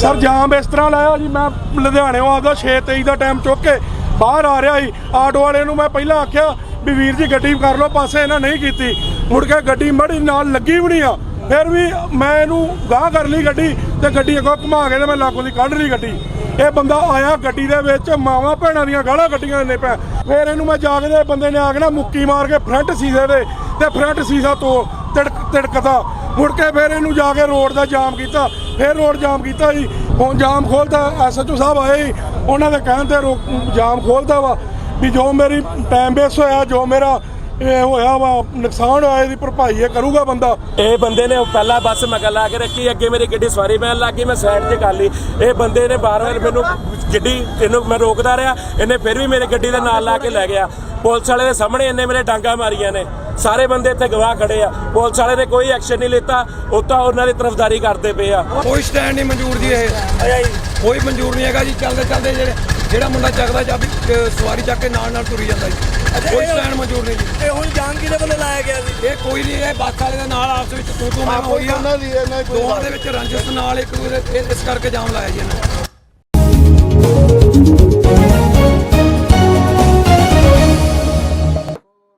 Sir, ਜਾਮ ਇਸ ਤਰ੍ਹਾਂ ਲਾਇਆ ਜੀ, ਮੈਂ ਲੁਧਿਆਣੇੋਂ ਆਪਦਾ 6:23 ਦਾ ਟਾਈਮ ਚੁੱਕ ਕੇ ਬਾਹਰ ਆ ਰਿਹਾ ਸੀ ਆਟੋ ਵਾਲੇ ਨੂੰ ਮੈਂ ਪਹਿਲਾਂ ਆਖਿਆ ਵੀ ਵੀਰ ਜੀ ਗੱਡੀ ਕਰ ਲਓ, ਪਾਸੇ ਇਹਨਾਂ ਨਹੀਂ ਕੀਤੀ। ਮੁੜ ਕੇ ਗੱਡੀ ਮੜੀ ਨਾਲ ਲੱਗੀ ਵੀ ਨਹੀਂ ਆ। ਫਿਰ ਵੀ ਮੈਂ ਇਹਨੂੰ ਗਾਹ ਕਰ ਲਈ ਗੱਡੀ ਤੇ ਗੱਡੀ ਅੱਗੋਂ ਘੁਮਾ ਕੇ ਤੇ ਮੈਂ ਲਾਗੋਂ ਦੀ ਕੱਢ ਲਈ ਗੱਡੀ। ਇਹ ਬੰਦਾ ਆਇਆ ਗੱਡੀ ਦੇ ਵਿੱਚ, ਮਾਵਾਂ ਭੈਣਾਂ ਦੀਆਂ ਗਾਲਾਂ ਕੱਟੀਆਂ ਨੇ ਪੈ ਫਿਰ ਇਹਨੂੰ ਮੈਂ ਜਾ ਕੇ ਤੇ ਬੰਦੇ ਨੇ ਆ ਕੇ ਨਾ ਮੁੱਕੀ ਮਾਰ ਕੇ ਫਰੰਟ ਸੀਸੇ ਦੇ ਤੇ ਫਰੰਟ ਸੀਸਾ ਤੋਂ ਤਿੜਕ ਤਿੜਕਦਾ। ਮੁੜ ਕੇ ਫਿਰ ਇਹਨੂੰ ਜਾ ਕੇ ਰੋਡ ਦਾ ਜਾਮ ਕੀਤਾ ਫਿਰ ਰੋਡ ਜਾਮ ਕੀਤਾ ਜੀ। ਹੁਣ ਜਾਮ ਖੋਲਦਾ ਐਸਐਚਓ ਸਾਹਿਬ ਆਏ ਸੀ, ਉਹਨਾਂ ਦੇ ਕਹਿਣ ਤੇ ਰੋ- ਜਾਮ ਖੋਲਦਾ ਵਾ ਵੀ ਜੋ ਮੇਰੀ ਟਾਈਮ ਵੇਸ ਹੋਇਆ ਜੋ ਮੇਰਾ ਇਹ ਹੋਇਆ ਵਾ ਨੁਕਸਾਨ ਹੋਇਆ ਇਹਦੀ ਭਰਪਾਈ ਇਹ ਕਰੂਗਾ ਬੰਦਾ। ਇਹ ਬੰਦੇ ਨੇ ਪਹਿਲਾਂ ਬੱਸ ਮਗਰ ਲਾ ਕੇ ਰੱਖੀ ਅੱਗੇ ਮੇਰੀ ਗੱਡੀ ਸਵਾਰੀ ਪੈਣ ਲੱਗ ਗਈ ਮੈਂ ਸਾਈਡ ਤੇ ਕਰ ਲਈ। ਇਹ ਬੰਦੇ ਨੇ ਬਾਰ-ਬਾਰ ਮੈਨੂੰ ਗੱਡੀ ਇਹਨੂੰ ਮੈਂ ਰੋਕਦਾ ਰਿਹਾ ਇਹਨੇ ਫਿਰ ਵੀ ਮੇਰੇ ਗੱਡੀ ਦੇ ਨਾਲ ਲਾ ਕੇ ਲੈ ਗਿਆ। ਪੁਲਿਸ ਵਾਲੇ ਦੇ ਸਾਹਮਣੇ ਇਹਨੇ ਮੇਰੇ ਡਾਂਗਾ ਮਾਰੀਆਂ ਨੇ। ਸਾਰੇ ਬੰਦੇ ਇੱਥੇ ਗਵਾਹ ਖੜੇ ਆ। ਪੁਲਿਸ ਵਾਲੇ ਨੇ ਕੋਈ ਐਕਸ਼ਨ ਨਹੀਂ ਲਿੱਤਾ ਉਹ ਤਾਂ ਉਹਨਾਂ ਦੀ ਤਰਫਦਾਰੀ ਕਰਦੇ ਪਏ ਆ। ਕੋਈ ਸਟੈਂਡ ਨਹੀਂ ਮਨਜ਼ੂਰ ਜੀ ਇਹ। ਕੋਈ ਮਨਜ਼ੂਰ ਨਹੀਂ ਹੈਗਾ ਜੀ ਚੱਲਦੇ ਚੱਲਦੇ ਜਿਹੜੇ ਜਿਹੜਾ ਮੁੰਡਾ ਚੱਕਦਾ ਚਾਬੀ ਅਹ ਸਵਾਰੀ ਚੱਕ ਕੇ ਨਾਲ ਨਾਲ ਤੁਰੀ ਜਾਂਦਾ ਜੀ। ਕੋਈ ਮਨਜ਼ੂਰ ਨਹੀਂ ਜੀ। ਇਹ ਹੁਣ ਜਾਣ ਕਿਹਦੇ ਵੱਲੋਂ ਲਾਇਆ ਗਿਆ ਸੀ? ਇਹ ਕੋਈ ਨਹੀਂ ਇਹ ਬੱਸ ਵਾਲੇ ਦੇ ਨਾਲ ਆਪਸ ਵਿੱਚ ਤੂੰ ਤੂੰ ਮੈਂ ਹੋਈ ਆ ਦੋਵਾਂ ਦੇ ਵਿੱਚ ਰੰਜਿਸ਼ ਨਾਲ ਇੱਕ ਦੂਜੇ ਦੇ- ਇਸ ਕਰਕੇ ਜਾਮ ਲਾਇਆ ਜੀ ਇਹਨਾਂ ਨੇ।